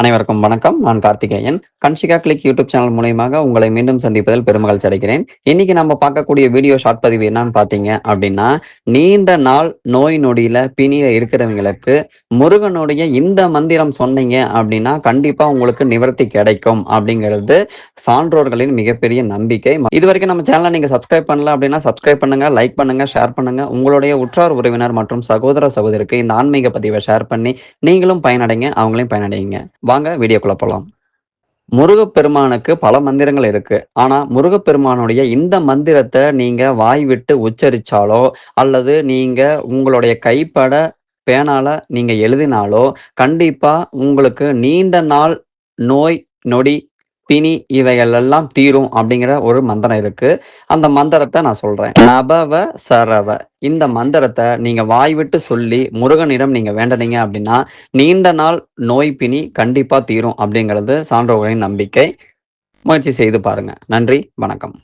அனைவருக்கும் வணக்கம். நான் Karthikeyan. Kanshika click YouTube channel மூலயமாக உங்களை மீண்டும் சந்திப்பதில் பெருமகிழ்ச்சி அடைகிறேன். இன்னைக்கு நம்ம பார்க்கக்கூடிய வீடியோ ஷார்ட் பதிவு என்னன்னு பார்த்தீங்க அப்படின்னா நீண்ட நாள் நோய் நொடியில பிணியில இருக்கிறவங்களுக்கு முருகனுடைய இந்த மந்திரம் சொன்னீங்க அப்படின்னா கண்டிப்பா உங்களுக்கு நிவர்த்தி கிடைக்கும் அப்படிங்கிறது சான்றோர்களின் மிகப்பெரிய நம்பிக்கை. இது வரைக்கும் நம்ம சேனலை நீங்க சப்ஸ்கிரைப் பண்ணல அப்படின்னா சப்ஸ்கிரைப் பண்ணுங்க லைக் பண்ணுங்க ஷேர் பண்ணுங்க. உங்களுடைய உற்றார் உறவினர் மற்றும் சகோதர சகோதரிக்கு இந்த ஆன்மீக பதிவை ஷேர் பண்ணி நீங்களும் பயனடைங்க அவங்களையும் பயனடைங்க வாங்க வீடியோக்குள்ள போகலாம் முருகப்பெருமானுக்கு பல மந்திரங்கள் இருக்கு. ஆனா முருகப்பெருமானுடைய இந்த மந்திரத்தை நீங்க வாய் விட்டு உச்சரிச்சாலோ அல்லது நீங்க உங்களுடைய கைப்பட பேனால நீங்க எழுதினாலோ கண்டிப்பா உங்களுக்கு நீண்ட நாள் நோய் நொடி பிணி இவைகள் எல்லாம் தீரும் அப்படிங்கிற ஒரு மந்திரம் இருக்கு. அந்த மந்திரத்தை நான் சொல்றேன். நபவ சரவ. இந்த மந்திரத்தை நீங்க வாய் விட்டு சொல்லி முருகனிடம் நீங்க வேண்டனீங்க அப்படின்னா நீண்ட நாள் நோய் பிணி கண்டிப்பா தீரும் அப்படிங்கிறது சான்றோர்களின் நம்பிக்கை. முயற்சி செய்து பாருங்க. நன்றி. வணக்கம்.